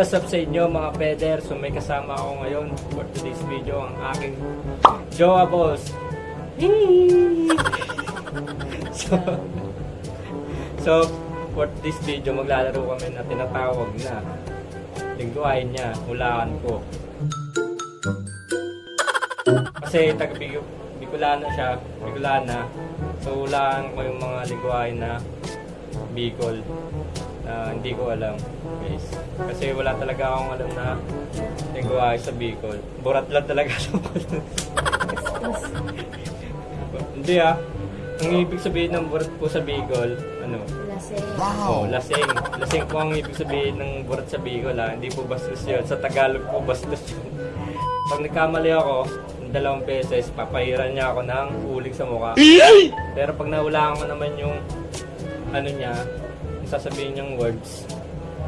what's up sa inyo mga peder? So may kasama ako ngayon for today's video ang aking Joa Balls. so, so, for this video maglalaro kami na tinatawag na lingguahin niya, hulaan ko. Kasi taga Bic- Bicolana siya, Bicolana. So hulaan ko yung mga lingguahin na Bicol na hindi ko alam guys. Kasi wala talaga akong alam na lingwahe sa Bicol. Burat lang talaga sa Hindi ah. Ang ibig sabihin ng burat po sa Bicol, ano? Lasing. Oh, lasing. Lasing po ang ibig sabihin ng burat sa Bicol ah. Hindi po bastos yun. Sa Tagalog po bastos yun. Pag nagkamali ako, ng dalawang beses, papahiran niya ako ng uling sa mukha. Pero pag nahulaan ko naman yung ano niya, sasabihin niyang words,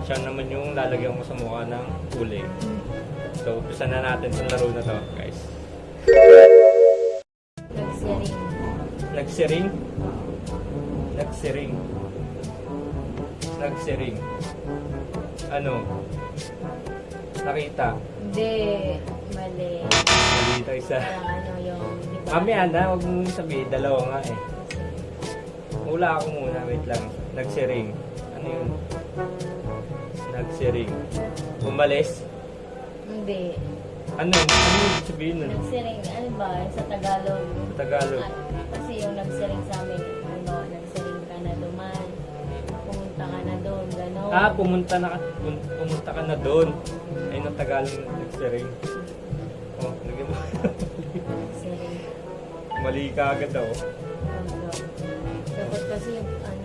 siya naman yung lalagyan ko sa mukha ng uling. So, umpisa na natin itong laro na to, guys. Nagsiring. Nagsiring. Nagsiring. Nagsiring. Ano? Nakita. Hindi. Mali. Nakita isa. Parang ano yung? Kami, Ana, huwag mo sabihin. Dalawa nga eh. Hula ako muna. Wait lang. Nagsiring. Ano yun? Nagsiring. Umalis. Hindi. Ano? Ano yung sabihin nun? Nagsiring. Ano ba? Sa Tagalog. Sa Tagalog. Ah, kasi yung nagsiring sa amin, ano, nagsiring ka na duman. Pumunta ka na doon. Ganon. Ah, pumunta na ka- pumunta ka na doon. Ay, ng Tagalog nagsiring. Oh, lagyan mo. Nagsiring. Mali ka agad oh. Ano. Dapat kasi yung yung ano.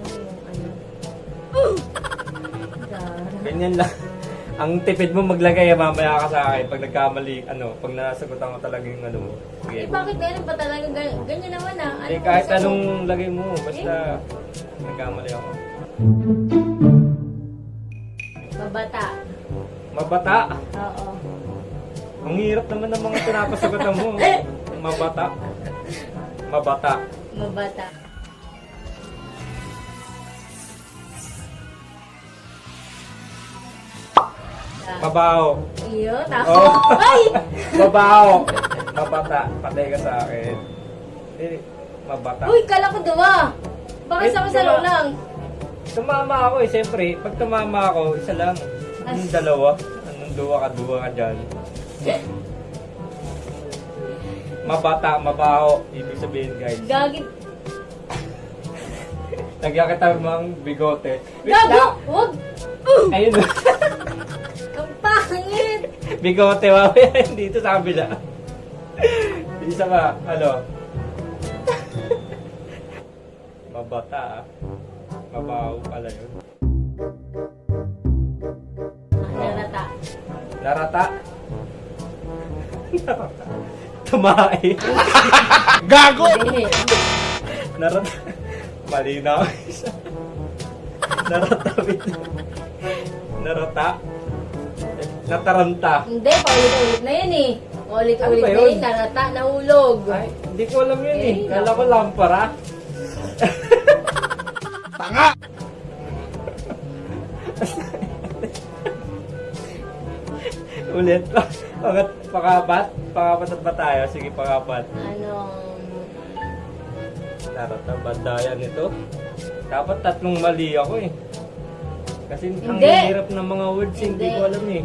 Ganyan lang. Ang tipid mo maglagay, mamaya ka sa akin pag nagkamali, ano, pag nasagutan ko talaga yung ano mo. Sige. Eh, bakit ganyan pa talaga? Ganyan, ganyan naman ah. Ano Eh, kahit anong lagay mo, basta nagkamali ako. Mabata. Mabata. Oo. Ang hirap naman ng mga pinapasagutan mo. Mabata. Mabata. Mabata. Mabaho. Iyo, tako. Oh. Ay! Mabaho. Mabata. Patay ka sa akin. Eh, mabata. Uy, kala ko duwa. Bakit Eh, sa masalo diba? lang? Tumama ako eh, siyempre. Pag tumama ako, isa lang. Anong dalawa? Anong duwa ka, duwa ka dyan? Mabata, mabaho. Ibig sabihin guys. Gagit. Lagyan kita ng bigote. Wait Gago! lang. Huwag! Ayun. Bigote, mamaya. Dito sa kabila. Isa pa. Ano? Mabata ah. Mabaho pala yun. Narata. Narata. Tumae. Hindi. Narata. Mali na ako isa. Narata. Narata. Nataranta. Hindi, paulit-ulit na yun eh. Paulit-ulit Ano na yun? Narata, nahulog. Ay, hindi ko alam yun eh. Eh, Kala ko lampara. Tanga! Ulit. Pangat, pakapat? Pakapat at ba tayo? Sige, pakapat. Anong... Narata, bandayan ito. Dapat tatlong mali ako eh. Kasi ang Hindi. hirap ng mga words, hindi, Hindi. ko alam eh.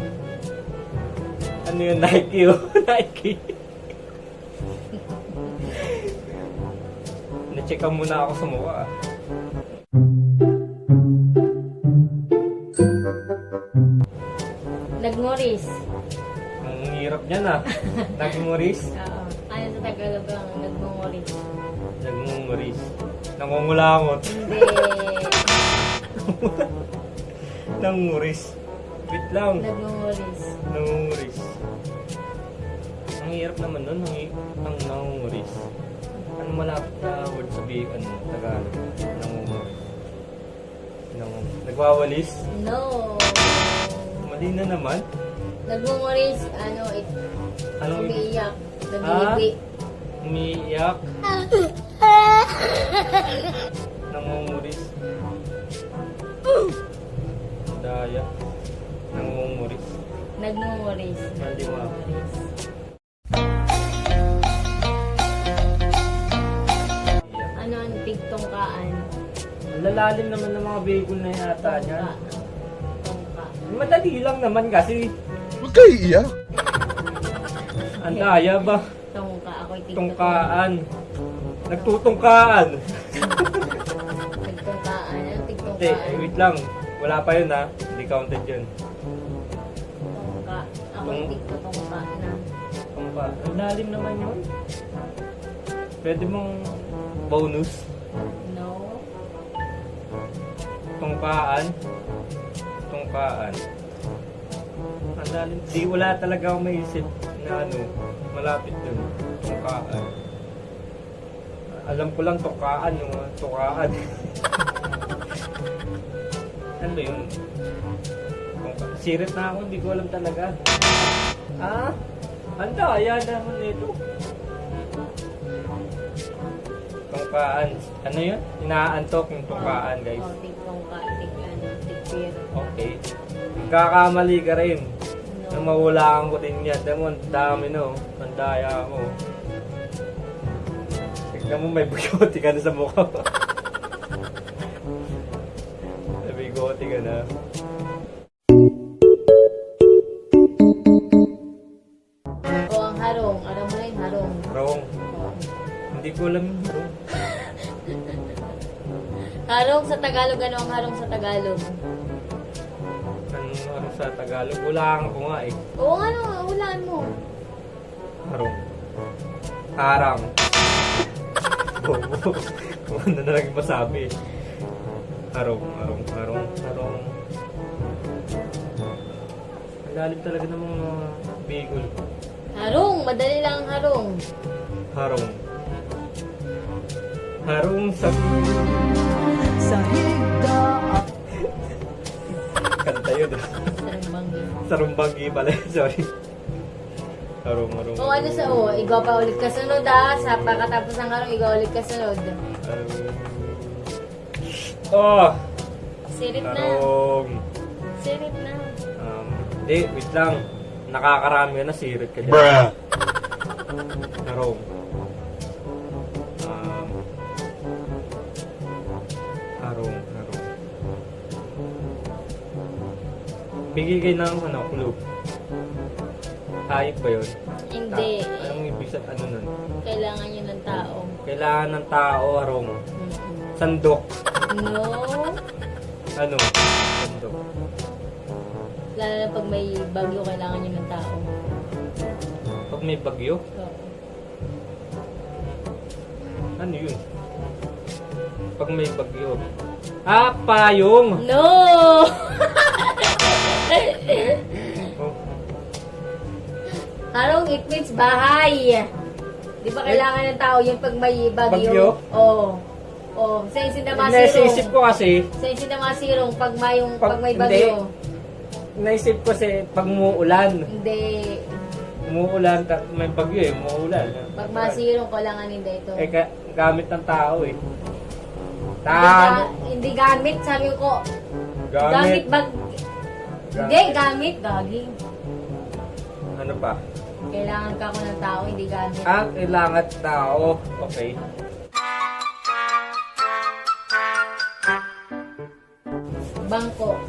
Ano yun? Nike oh. Nike. Na-checkan muna ako sa mukha. Nagmoris. Ang hirap niyan ah. Nagmuris. Oo. Ano sa Tagalog ang nagmoris? Nagmumuris. Nangungulangot. Hindi. Nanguris. Wait lang. Nagmoris. Hirap naman nun. Ang, ang nangunguris. Ano malapit na word sabihin? Ano? Tagalog. Nangunguris. Nangung... Nagwawalis? No. Mali na naman. Nagmoris, ano, it, Anong umiiyak. Nag-iipi. Umiiyak. Nangunguris. Daya. Nangunguris. Nagmumoris. Hindi Ang lalalim naman ng mga vehicle na yata niya. Madali lang naman kasi. Huwag kayo iiyak. Ang daya ba? Tongka. Ako'y tigtongkaan. Tungkaan. Nagtutungkaan. Tigtongkaan. Ano Hindi, wait lang. Wala pa yun ha. Hindi counted yun. Tongka. Ako'y Tung- tigtongka na. Tungka. Ang lalim naman yun. Pwede mong bonus. Tungkaan. Tungkaan. Ang lalim. Di wala talaga akong maisip na ano, malapit dun. Tungkaan. Alam ko lang tukaan, yung uh, tukaan. ano yun? Tungka. Sirit na ako, hindi ko alam talaga. Ah? Ang daya naman nito. Tungkaan. Ano yun? Inaantok yung tungkaan, guys. Oh, tigtongka. Tig ano. Tigpir. Okay. Kakamali ka rin. No. Nang mahulaan ko din yan. Ang dami no. Ang daya mo. Tignan mo may bigote ka na sa mukha. ko alam yung. Harong sa Tagalog. Ano ang harong sa Tagalog? Anong ano sa Tagalog? Hulaan ko nga eh. Oo ano. Hulaan mo. Harong. Harang. Bobo. Kung ano na lang yung masabi. Harong, harong, harong, harong. Ang lalim talaga ng mga bigol. Harong. Madali lang ang harong. Harong. Harong sa... Sa higdaan Kanta yun. Sarambanggi. sa rumbanggi pala. Sorry. Harong, harong. O ano sa o, igaw pa ulit kasunod ah. Sa pagkatapos ng harong, igaw ulit kasunod. Harong. Oh! Sirit na. Harong. Sirit na. Um, di, wait lang. Nakakarami ka na, sirit ka dyan. Bruh. Harong. Bigay kayo ng ano, clue. Hayop ba yun? Hindi. Ta- anong ibig sa ano nun? Kailangan yun ng tao. Kailangan ng tao, harong. Mm-mm. Sandok. No. Ano? Sandok. Lalo na pag may bagyo, kailangan yun ng tao. Pag may bagyo, So, ano yun? Pag may bagyo. Ah, payong! no! Harong, it means bahay. Di ba kailangan ng tao yun pag may bagyo? Bagyo? Oo. Oh. Sa insin na naisip masirong. ko kasi, Sa insin na masirong pag may, yung, Pag- pag, may hindi. bagyo. naisip ko kasi pag umuulan. Hindi. Umuulan, ta- may bagyo eh, umuulan. Pag masirong, kailangan hindi ito. Eh, ka- gamit ng tao eh. Hindi, ga- hindi gamit, sabi ko. Gamit, gamit. bag... Hindi, gamit. Gagi. Ano pa? Kailangan ka ko ng tao, hindi gamit. Ah, kailangan tao. Okay. Bangko.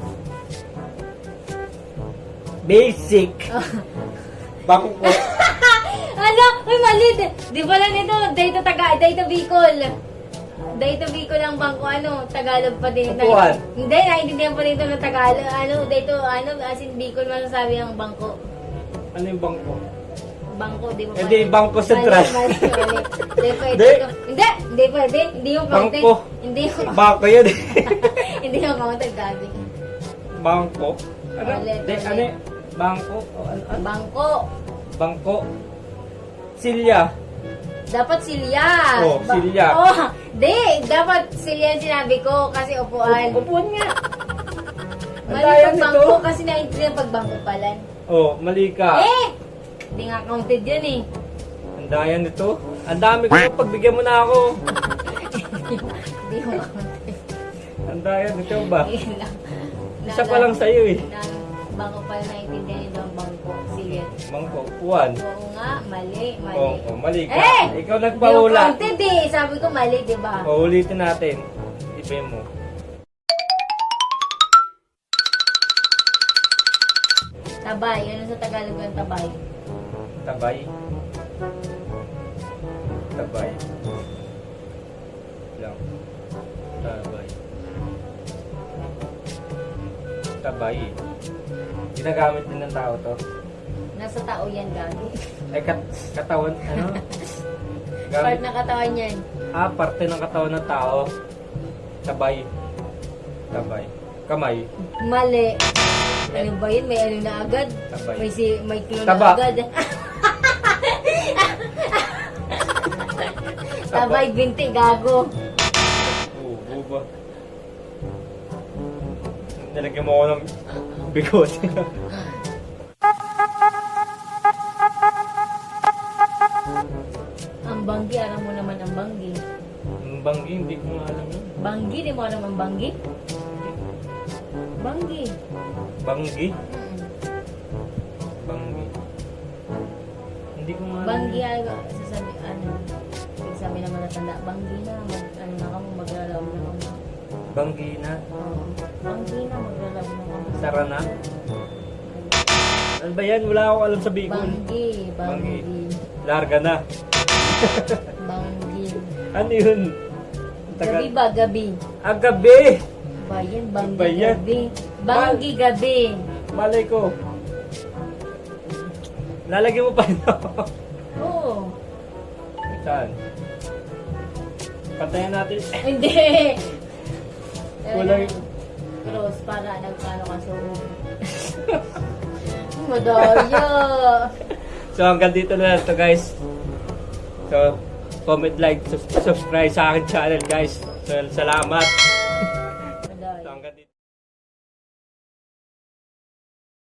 Basic. Bangko. Ano? Uy, mali. Di, pala nito, dito taga, dito Bicol. Dito Bicol ang bangko, ano, Tagalog pa din. Upuan. Hindi, naiintindihan pa dito ng Tagalog. Ano, dito, ano, as in Bicol masasabi ang bangko. Ano yung bangko? Bangko, di mo Eh, di, bangko sentral. Mali, mali, mali. Hindi pwede. Di. Hindi, hindi pwede. Hindi yung counted. Bangko. Hindi yung, Bangko yun eh. hindi yung counted, gabi. Bangko? Ano? Ulit, Di, ano? Bangko? O, ano, ano? Bangko. Bangko. Silya. Dapat silya. Oh, silya. Oh, di. Dapat silya ang sinabi ko kasi upuan. Upuan nga. Ang Mali pag nito. bangko kasi naintindihan pag bangko pala. Oh, mali ka. Eh! Hindi nga counted yun eh. Ang daya nito. Ang dami ko pagbigyan mo na ako. Hindi mo counted. Ang daya nito ba? Isa pa lang sa'yo eh. Na- bangko pala naiintindihan ang bangko. Sige. Mangko, uwan. Oo nga, mali, mali. Oo, oh, mali ka. Eh! Ikaw nagpahula. Yung content eh. Sabi ko mali, di ba? O, ulitin natin. Ibe mo. Tabay. Ano sa Tagalog ang tabay? Tabay. Tabay. Lang. Tabay. Tabay. Ginagamit din ng tao to. Nasa tao yan, gagi. Ay, kat katawan, ano? Part na katawan yan. Ah, parte ng katawan ng tao. Tabay. Tabay. Kamay. Mali. Ano ba yun? May ano na agad? Tabay. May, si, may clone Taba. na agad. Tabay, binti, gago. Oo, buba. Nilagyan mo ako ng bigote. Ang banggi, alam mo naman ang banggi. Ang banggi, hindi ko nga alam yun. Banggi, di mo alam ang banggi? Banggi. Banggi? Banggi. Hindi ko nga. Banggi, ano, sasabi, ano, sabi naman natanda, banggi na, mag, ano na kamo, maglalaw na kamo. Banggi na. Oo. Banggi na, maglalaw na kamo. Sara na. Ano ba yan? Wala akong alam sa Bicol. Banggi, banggi, Larga na. banggi. Ano yun? Tagal. Gabi ba, gabi? Ah, gabi! Ba yan, banggi Ba yan? gabi. Banggi gabi. Malay ko. Lalagyan mo pa ito. Oo. Saan? Patayan natin. Hindi. Kulang- Cross para nagkano ka so. Madaya. So hanggang dito na lang to guys. So comment, like, subscribe sa akin channel guys. So salamat.